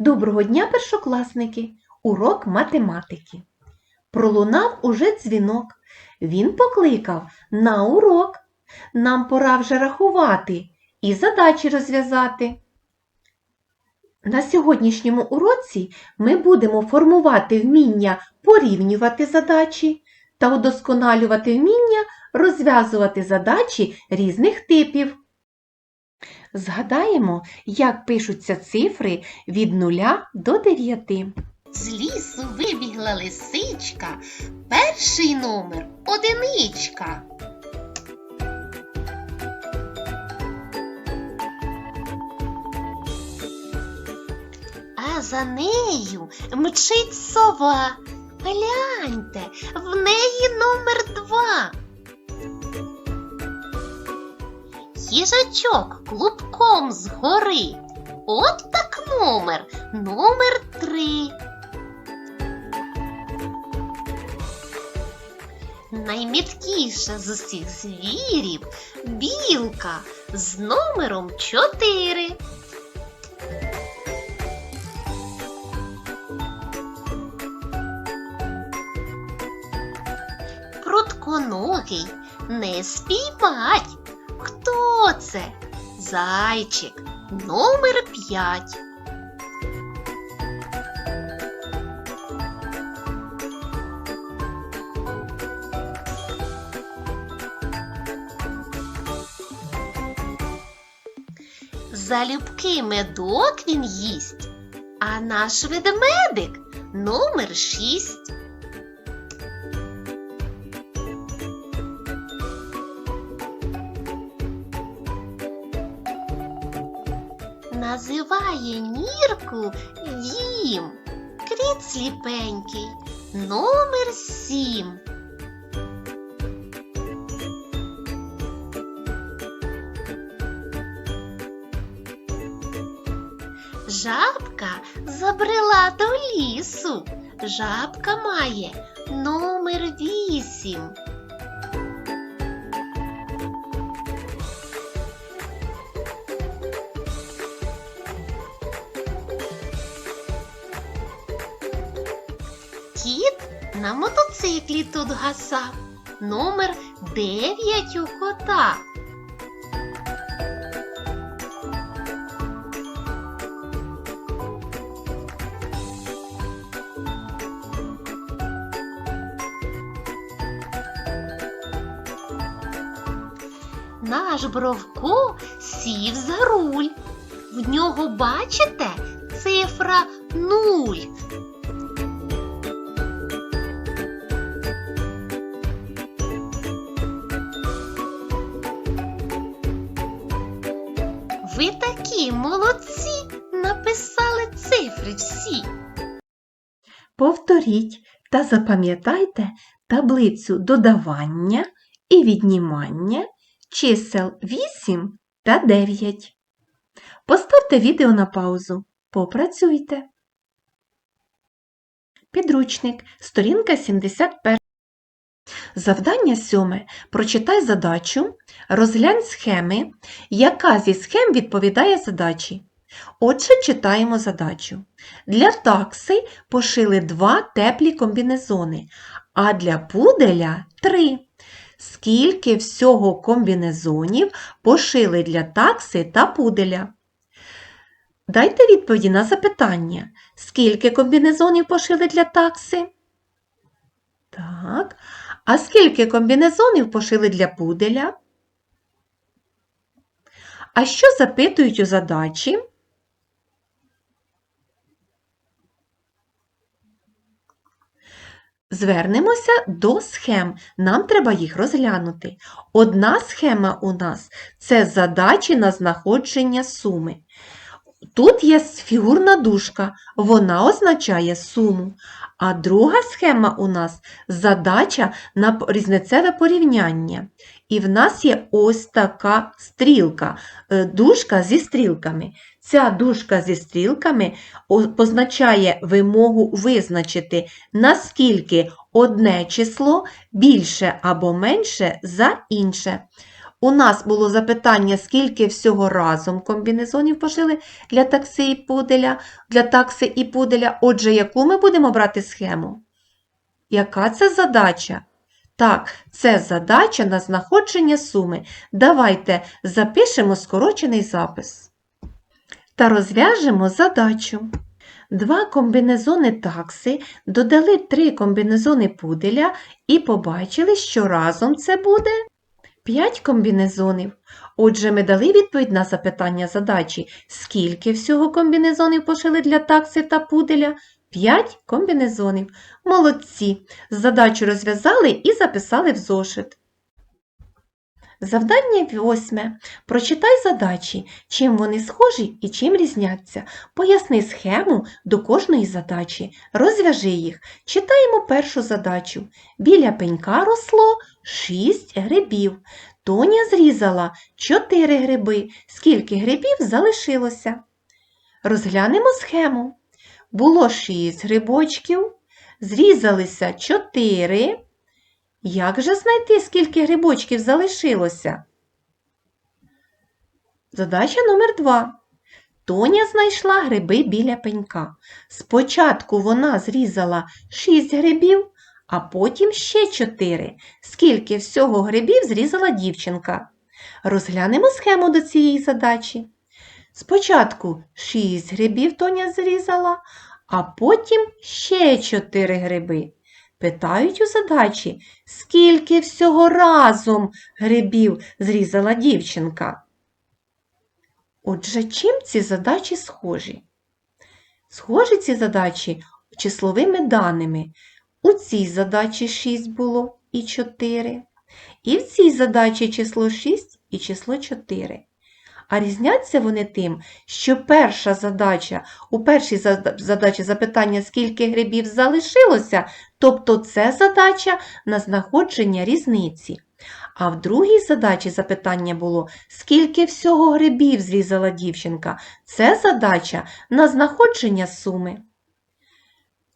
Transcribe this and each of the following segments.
Доброго дня, першокласники! Урок математики. Пролунав уже дзвінок. Він покликав на урок. Нам пора вже рахувати і задачі розв'язати. На сьогоднішньому уроці ми будемо формувати вміння порівнювати задачі та удосконалювати вміння розв'язувати задачі різних типів. Згадаємо, як пишуться цифри від 0 до 9. З лісу вибігла лисичка, перший номер одиничка. А за нею мчить сова. Гляньте, в неї номер два. Їжачок клубком згори. От так номер, номер три. Найміткіша з усіх звірів білка з номером 4. Прутконогий не спіймать зайчик номер 5 Залюбки медок він їсть, а наш ведмедик номер шість. має нірку дім. Кріт сліпенький номер сім. Жабка забрела до лісу. Жабка має номер вісім. На мотоциклі тут гасав. Номер дев'ять у кота. Наш Бровко сів за руль. В нього, бачите, цифра нуль. Ви такі молодці, написали цифри всі. Повторіть та запам'ятайте таблицю додавання і віднімання чисел 8 та 9. Поставте відео на паузу. Попрацюйте. Підручник, сторінка 71. Завдання сьоме. Прочитай задачу, розглянь схеми, яка зі схем відповідає задачі. Отже, читаємо задачу. Для такси пошили два теплі комбінезони, а для пуделя три. Скільки всього комбінезонів пошили для такси та пуделя? Дайте відповіді на запитання. Скільки комбінезонів пошили для такси? Так. А скільки комбінезонів пошили для пуделя? А що запитують у задачі? Звернемося до схем. Нам треба їх розглянути. Одна схема у нас це задачі на знаходження суми. Тут є фігурна дужка, вона означає суму. А друга схема у нас задача на різницеве порівняння. І в нас є ось така стрілка, е, дужка зі стрілками. Ця дужка зі стрілками позначає вимогу визначити, наскільки одне число більше або менше за інше. У нас було запитання, скільки всього разом комбінезонів пошили для такси і пуделя, для такси і пуделя. Отже, яку ми будемо брати схему? Яка це задача? Так, це задача на знаходження суми. Давайте запишемо скорочений запис. Та розв'яжемо задачу. Два комбінезони такси додали три комбінезони пуделя і побачили, що разом це буде 5 комбінезонів. Отже, ми дали відповідь на запитання задачі, скільки всього комбінезонів пошили для такси та пуделя? П'ять комбінезонів. Молодці! Задачу розв'язали і записали в зошит. Завдання восьме. Прочитай задачі, чим вони схожі і чим різняться. Поясни схему до кожної задачі. Розв'яжи їх. Читаємо першу задачу. Біля пенька росло 6 грибів. Тоня зрізала 4 гриби. Скільки грибів залишилося? Розглянемо схему. Було 6 грибочків, зрізалися 4. Як же знайти, скільки грибочків залишилося? Задача номер 2. Тоня знайшла гриби біля пенька. Спочатку вона зрізала 6 грибів, а потім ще 4. Скільки всього грибів зрізала дівчинка? Розглянемо схему до цієї задачі. Спочатку 6 грибів Тоня зрізала, а потім ще 4 гриби. Питають у задачі, скільки всього разом грибів зрізала дівчинка. Отже, чим ці задачі схожі? Схожі ці задачі числовими даними. У цій задачі 6 було і 4. І в цій задачі число 6 і число 4. А різняться вони тим, що перша задача, у першій задачі запитання, скільки грибів залишилося, тобто це задача на знаходження різниці. А в другій задачі запитання було, скільки всього грибів зрізала дівчинка. Це задача на знаходження суми.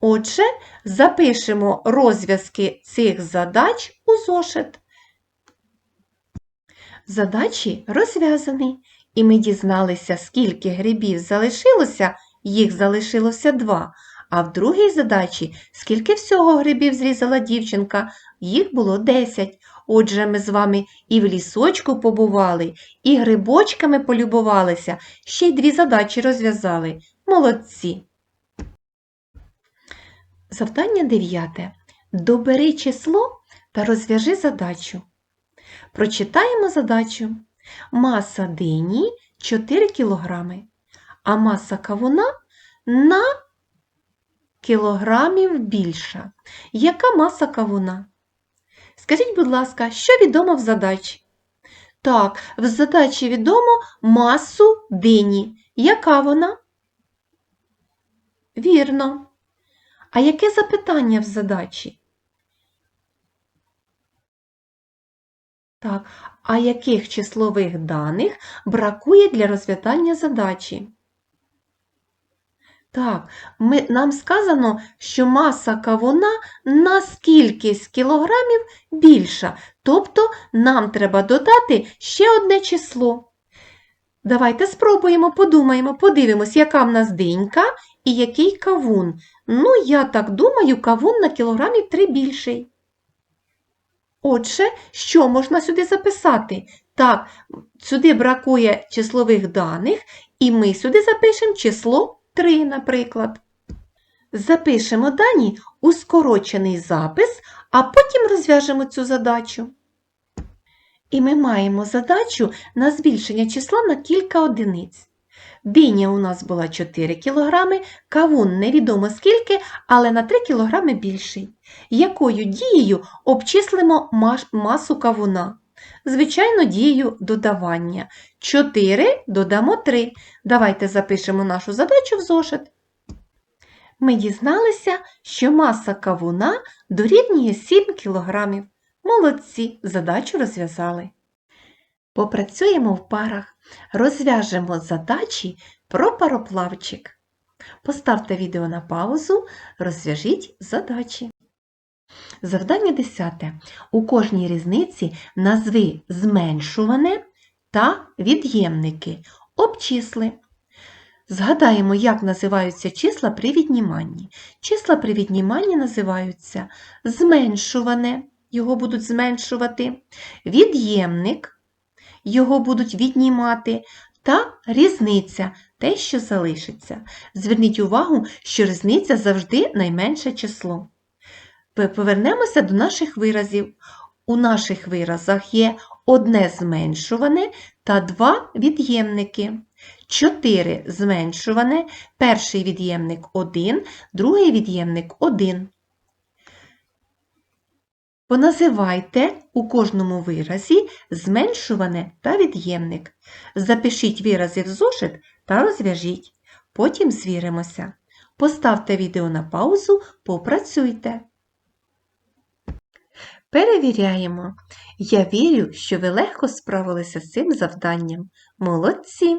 Отже, запишемо розв'язки цих задач у зошит. Задачі розв'язані, і ми дізналися, скільки грибів залишилося, їх залишилося два. А в другій задачі, скільки всього грибів зрізала дівчинка, їх було 10. Отже, ми з вами і в лісочку побували, і грибочками полюбувалися, ще й дві задачі розв'язали. Молодці! Завдання 9. Добери число та розв'яжи задачу. Прочитаємо задачу. Маса дині 4 кг, а маса кавуна на кілограмів більша. Яка маса кавуна? Скажіть, будь ласка, що відомо в задачі? Так, в задачі відомо масу дині. Яка вона? Вірно. А яке запитання в задачі? Так, а яких числових даних бракує для розв'язання задачі? Так, ми, нам сказано, що маса кавуна на з кілограмів більша, тобто нам треба додати ще одне число. Давайте спробуємо, подумаємо, подивимось, яка в нас динька і який кавун. Ну, я так думаю, кавун на кілограмів 3 більший. Отже, що можна сюди записати? Так, сюди бракує числових даних, і ми сюди запишемо число 3, наприклад. Запишемо дані у скорочений запис, а потім розв'яжемо цю задачу. І ми маємо задачу на збільшення числа на кілька одиниць. Диня у нас була 4 кг, кавун невідомо скільки, але на 3 кг більший. Якою дією обчислимо масу кавуна? Звичайно, дією додавання. 4 додамо 3. Давайте запишемо нашу задачу в зошит. Ми дізналися, що маса кавуна дорівнює 7 кг. Молодці, задачу розв'язали. Попрацюємо в парах, розв'яжемо задачі про пароплавчик. Поставте відео на паузу, розв'яжіть задачі. Завдання 10. У кожній різниці назви зменшуване та від'ємники. Обчисли. Згадаємо, як називаються числа при відніманні. Числа при відніманні називаються зменшуване, його будуть зменшувати, від'ємник, його будуть віднімати, та різниця, те, що залишиться. Зверніть увагу, що різниця завжди найменше число. Повернемося до наших виразів. У наших виразах є одне зменшуване та два від'ємники. Чотири зменшуване, перший від'ємник 1, другий від'ємник 1. Поназивайте у кожному виразі зменшуване та від'ємник. Запишіть вирази в зошит та розв'яжіть. Потім звіримося. Поставте відео на паузу, попрацюйте. Перевіряємо. Я вірю, що ви легко справилися з цим завданням. Молодці!